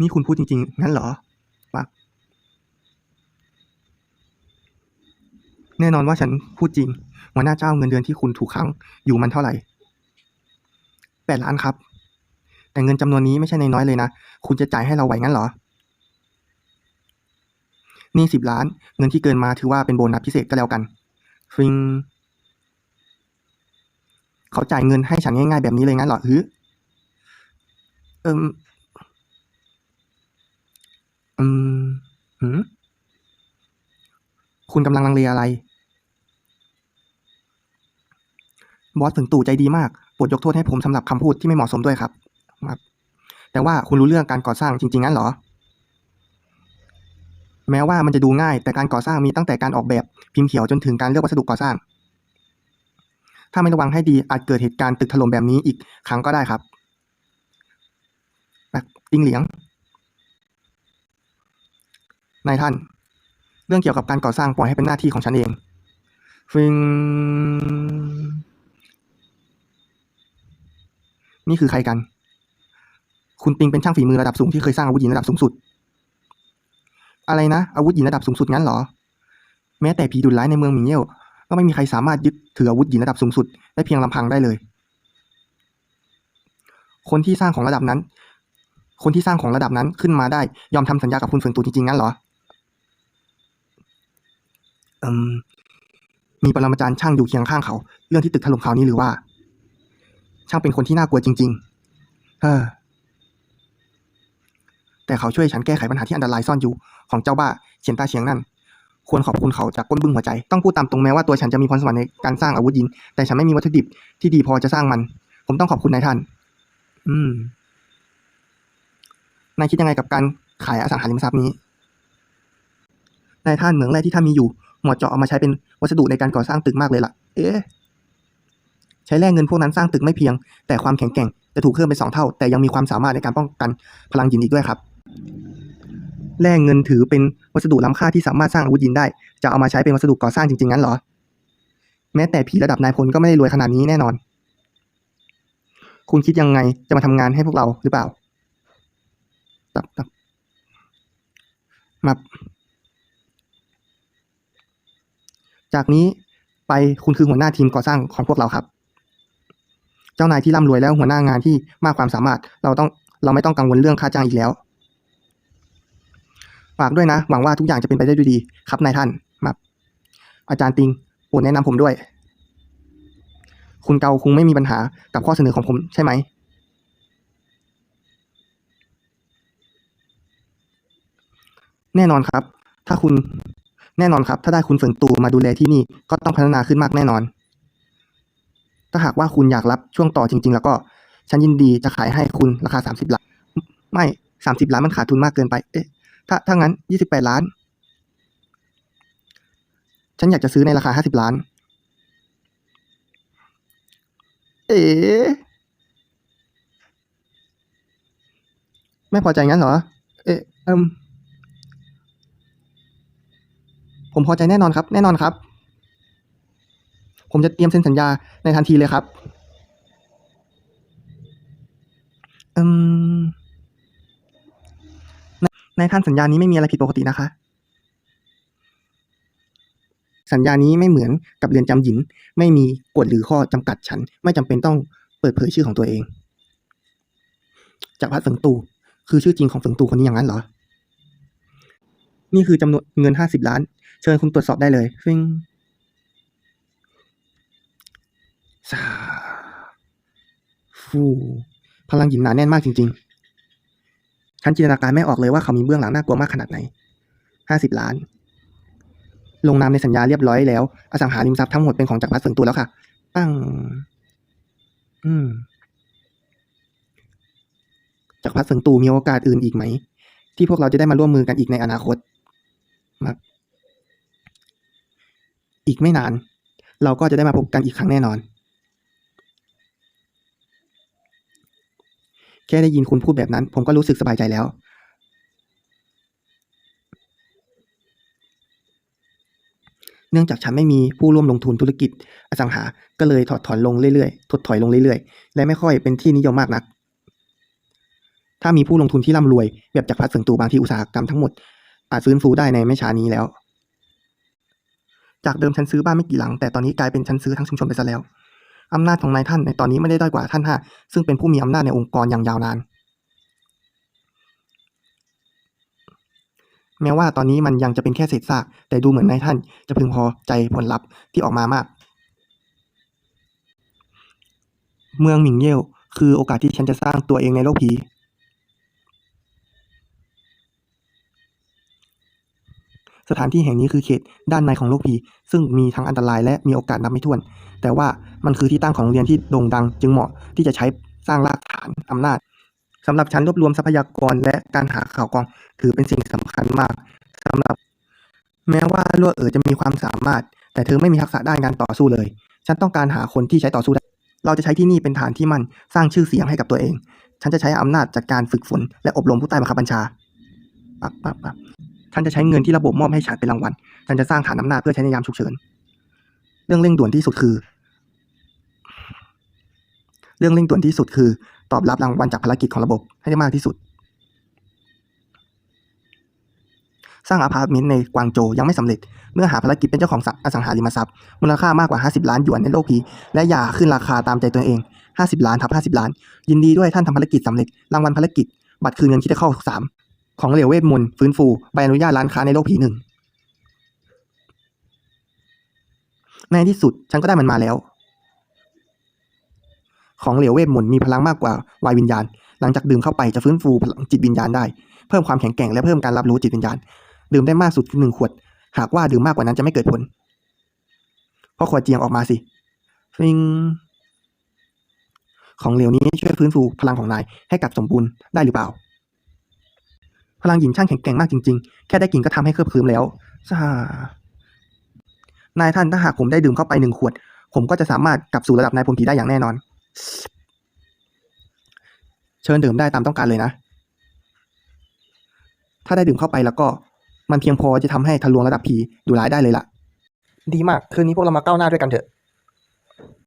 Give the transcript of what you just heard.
นี่คุณพูดจริง ๆ งั้นเหรอปักแน่นอนว่าฉันพูดจริงหัวหน้าเจ้าเงินเดือนที่คุณถูกขังอยู่มันเท่าไหร่แปดล้านครับ แต่เงินจำนวนนี้ไม่ใช่น้อยเลยนะ คุณจะจ่ายให้เราไหวงั้นเหรอ นี่สิบล้าน เงินที่เกินมาถือว่าเป็นโบนัสพิเศษก็แล้วกันฟิงเขาจ่ายเงินให้ฉันง่ายๆแบบนี้เลยงั้นเหรอฮือเอิม อืม หืม คุณกำลังลังเลอะไร บอสถึงตู่ใจดีมากโปรดยกโทษให้ผมสำหรับคำพูดที่ไม่เหมาะสมด้วยครับ ครับ แต่ว่าคุณรู้เรื่องการก่อสร้างจริง ๆ งั้นเหรอ แม้ว่ามันจะดูง่าย แต่การก่อสร้างมีตั้งแต่การออกแบบพิมพ์เขียวจนถึงการเลือกวัสดุก่อสร้าง ถ้าไม่ระวังให้ดีอาจเกิดเหตุการณ์ตึกถล่มแบบนี้อีกครั้งก็ได้ครับแบบติงเหลียง นายท่าน เรื่องเกี่ยวกับการก่อสร้างปล่อยให้เป็นหน้าที่ของฉันเองฟิงนี่คือใครกัน คุณปิงเป็นช่างฝีมือระดับสูงที่เคยสร้างอาวุธหญิงระดับสูงสุด อะไรนะ อาวุธหญิงระดับสูงสุดงั้นเหรอ แม้แต่ผีดุร้ายในเมืองหมิงเย่ยวก็ไม่มีใครสามารถยึดถืออาวุธหญิงระดับสูงสุดได้เพียงลำพังได้เลย คนที่สร้างของระดับนั้น คนที่สร้างของระดับนั้นขึ้นมาได้ยอมทำสัญญากับคุณเฟิงตูจริงๆงั้นเหรอ มมีปรมาจารย์ช่างอยู่เคียงข้างเขา เรื่องที่ตึกถล่มคราวนี้หรือว่า ช่างเป็นคนที่น่ากลัวจริง ๆ เออ แต่เขาช่วยฉันแก้ไขปัญหาที่อันตรายซ่อนอยู่ของเจ้าบ้าเฉียนตาเฉียงนั่นควรขอบคุณเขาจากก้นบึ้งหัวใจ ต้องพูดตามตรงแม้ว่าตัวฉันจะมีพรสวรรค์ในการสร้างอาวุธยิน แต่ฉันไม่มีวัตถุดิบที่ดีพอจะสร้างมัน ผมต้องขอบคุณนายท่าน อืม นายคิดยังไงกับการขายอสังหาริมทรัพย์นี้ นายท่านเหมืองแร่ที่ท่านมีอยู่หมวดเจาะเอามาใช้เป็นวัสดุในการก่อสร้างตึกมากเลยล่ะ เอ๊ะใช้แร่เงินพวกนั้นสร้างตึกไม่เพียง แต่ความแข็งแกร่งจะถูกเพิ่มเป็นสองเท่า แต่ยังมีความสามารถในการป้องกันพลังยินอีกด้วยครับแร่เงินถือเป็นวัสดุล้ำค่าที่สามารถสร้างอาวุธยินได้ จะเอามาใช้เป็นวัสดุก่อสร้างจริงๆงั้นเหรอ แม้แต่ผีระดับนายพลก็ไม่ได้รวยขนาดนี้แน่นอน คุณคิดยังไงจะมาทำงานให้พวกเราหรือเปล่าตับตับมา จากนี้ไปคุณคือหัวหน้าทีมก่อสร้างของพวกเราครับ เจ้านายที่ร่ำรวยแล้วหัวหน้างานที่มากความสามารถเราต้องเราไม่ต้องกังวลเรื่องค่าจ้างอีกแล้วฝากด้วยนะ หวังว่าทุกอย่างจะเป็นไปได้ด้วยดี ครับนายท่านมาอาจารย์ติงโปรดแนะนำผมด้วย คุณเกาคงไม่มีปัญหากับข้อเสนอของผมใช่ไหม แน่นอนครับ ถ้าคุณ แน่นอนครับ ถ้าได้คุณเฟิงตูมาดูแลที่นี่ก็ต้องพัฒนาขึ้นมากแน่นอน ถ้าหากว่าคุณอยากรับช่วงต่อจริง ๆ แล้วก็ฉันยินดีจะขายให้คุณราคาสามสิบล้านไม่สามสิบล้านมันขาดทุนมากเกินไป เอ๊ะ ถ้าถ้างั้นยี่สิบแปดล้าน ฉันอยากจะซื้อในราคาห้าสิบล้าน เอ๋ไม่พอใจงั้นเหรอ เอ๊ะอิม ผมพอใจแน่นอนครับ แน่นอนครับ ผมจะเตรียมเซ็นสัญญาในทันทีเลยครับอืมในขั้นสัญญานี้ไม่มีอะไรผิดปกตินะคะ สัญญานี้ไม่เหมือนกับเรียนจำหยิน ไม่มีกฎหรือข้อจำกัดฉัน ไม่จำเป็นต้องเปิดเผยชื่อของตัวเองจากพัดเฟิงตู คือชื่อจริงของเฟิงตูคนนี้อย่างนั้นเหรอ นี่คือจำนวนเงินห้าสิบล้าน เชิญคุณตรวจสอบได้เลยฟิงซาฟูพลังหยินหนาแน่นมากจริง ๆ ฉันจินตนาการไม่ออกเลยว่าเขามีเบื้องหลังน่ากลัวมากขนาดไหนห้าสิบล้าน ลงนามในสัญญาเรียบร้อยแล้ว อสังหาริมทรัพย์ทั้งหมดเป็นของจักรพรรดิเฟิงตูแล้วค่ะ ตั้ง อืมจักรพรรดิเฟิงตูมีโอกาสอื่นอีกไหม ที่พวกเราจะได้มาร่วมมือกันอีกในอนาคตมา อีกไม่นาน เราก็จะได้มาพบกันอีกครั้งแน่นอน แค่ได้ยินคุณพูดแบบนั้น ผมก็รู้สึกสบายใจแล้ว เนื่องจากฉันไม่มีผู้ร่วมลงทุนธุรกิจอสังหา ก็เลยถอดถอนลงเรื่อยๆ ถดถอยลงเรื่อยๆ และไม่ค่อยเป็นที่นิยมมากนัก ถ้ามีผู้ลงทุนที่ร่ำรวย แบบจากพัฒน์เฟื่องตูบางที่อุตสาหกรรมทั้งหมดอาจฟื้นฟูได้ในไม่ช้านี้แล้ว จากเดิมฉันซื้อบ้านไม่กี่หลัง แต่ตอนนี้กลายเป็นฉันซื้อทั้งชุมชนไปซะแล้วอำนาจของนายท่านในตอนนี้ไม่ได้ด้อยกว่าท่านห้าซึ่งเป็นผู้มีอำนาจในองค์กรอย่างยาวนาน แม้ว่าตอนนี้มันยังจะเป็นแค่เศษซาก แต่ดูเหมือนนายท่านจะพึงพอใจผลลัพธ์ที่ออกมามาก เมืองหมิงเย่วคือโอกาสที่ฉันจะสร้างตัวเองในโลกผี สถานที่แห่งนี้คือเขตด้านในของโลกผีซึ่งมีทั้งอันตรายและมีโอกาสนับไม่ถ้วน แต่ว่ามันคือที่ตั้งของโรงเรียนที่โด่งดัง จึงเหมาะที่จะใช้สร้างรากฐานอำนาจสำหรับฉันรวบรวมทรัพยากรและการหาข่าวกรอง ถือเป็นสิ่งสำคัญมากสำหรับ แม้ว่าลัวเอ๋อจะมีความสามารถ แต่เธอไม่มีทักษะด้านการต่อสู้เลย ฉันต้องการหาคนที่ใช้ต่อสู้ได้เราจะใช้ที่นี่เป็นฐานที่มั่นสร้างชื่อเสียงให้กับตัวเอง ฉันจะใช้อำนาจจากการฝึกฝนและอบรมผู้ใต้บังคับบัญชาปั๊บปั๊บปั๊บ ฉันจะใช้เงินที่ระบบมอบให้ฉันเป็นรางวัล ฉันจะสร้างฐานอำนาจเพื่อใช้ในยามฉุกเฉิน เรื่องเร่งด่วนที่สุดคือ เรื่องเร่งด่วนที่สุดคือ ตอบรับรางวัลจากภารกิจของระบบให้ได้มากที่สุด สร้างอพาร์ตเมนต์ในกวางโจยังไม่สำเร็จ เมื่อหาภารกิจเป็นเจ้าของอสังหาริมทรัพย์ มูลค่ามากกว่า 50 ล้านหยวนในโลกผีและอย่าขึ้นราคาตามใจตัวเอง 50 ล้านทับ50 ล้าน ยินดีด้วยท่านทำภารกิจสำเร็จ รางวัลภารกิจ บัตรคืนเงินคิดได้เข้าสาม ของเหลวเวทมนต์ฟื้นฟูใบอนุญาตร้านค้าในโลกผีหนึ่งในที่สุดฉันก็ได้มันมาแล้ว ของเหลวเวทมนต์มีพลังมากกว่าวายวิญญาณ หลังจากดื่มเข้าไปจะฟื้นฟูพลังจิตวิญญาณได้ เพิ่มความแข็งแกร่งและเพิ่มการรับรู้จิตวิญญาณ ดื่มได้มากสุดคือหนึ่งขวด หากว่าดื่มมากกว่านั้นจะไม่เกิดผลก็ขวดเจียงออกมาสิฟิงของเหลวนี้ช่วยฟื้นฟูพลังของนายให้กลับสมบูรณ์ได้หรือเปล่า ลังหญิงช่างแข็งแกร่งมากจริงๆ แค่ได้กลินก็ทำให้เคลิบเคลิ้มแล้วซ่านายท่านถ้าหากผมได้ดื่มเข้าไปหนึ่งขวด ผมก็จะสามารถกลับสู่ระดับนายพลผีได้อย่างแน่นอน เชิญดื่มได้ตามต้องการเลยนะ ถ้าได้ดื่มเข้าไปแล้วก็มันเพียงพอจะทำให้ทะลวงระดับผีดูร้ายได้เลยล่ะ ดีมาก คืนนี้พวกเรามาก้าวหน้าด้วยกันเถอะ